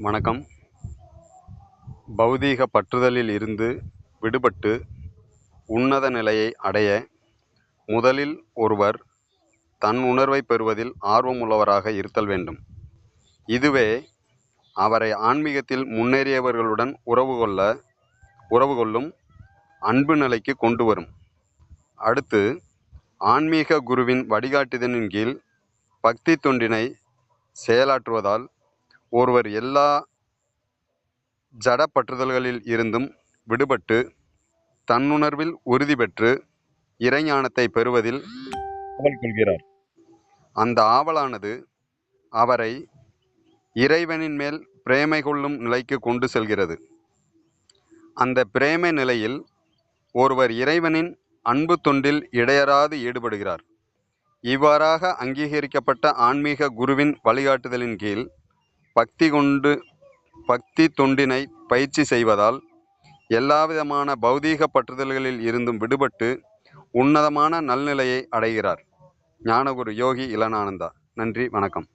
வணக்கம். பௌதீக பற்றுதலில் இருந்து விடுபட்டு உன்னத நிலையை அடைய முதலில் ஒருவர் தன் உணர்வைப் பெறுவதில் ஆர்வமுள்ளவராக இருத்தல் வேண்டும். இதுவே அவரை ஆன்மீகத்தில் முன்னேறியவர்களுடன் உறவு கொள்ள உறவு கொள்ளும் அன்பு நிலைக்கு கொண்டு வரும். அடுத்து ஆன்மீக குருவின் வழிகாட்டுதலின் கீழ் பக்தி தொண்டினை செயலாற்றுவதால் ஒருவர் எல்லா ஜட பற்றுதல்களில் இருந்தும் விடுபட்டு தன்னுணர்வில் உறுதி பெற்று இறைஞானத்தை பெறுவதில் ஆவல் கொள்கிறார். அந்த ஆவலானது அவரை இறைவனின் மேல் பிரேமை கொள்ளும் நிலைக்கு கொண்டு செல்கிறது. அந்த பிரேமை நிலையில் ஒருவர் இறைவனின் அன்பு தொண்டில் இடையறாது ஈடுபடுகிறார். இவ்வாறாக அங்கீகரிக்கப்பட்ட ஆன்மீக குருவின் வழிகாட்டுதலின் கீழ் பக்தி கொண்டு பக்தி தொண்டினை பயிற்சி செய்வதால் எல்லாவிதமான பௌதீக பற்றுதல்களில் இருந்தும் விடுபட்டு உன்னதமான நல்நிலையை அடைகிறார். ஞானகுரு யோகி இளனானந்தா நன்றி வணக்கம்.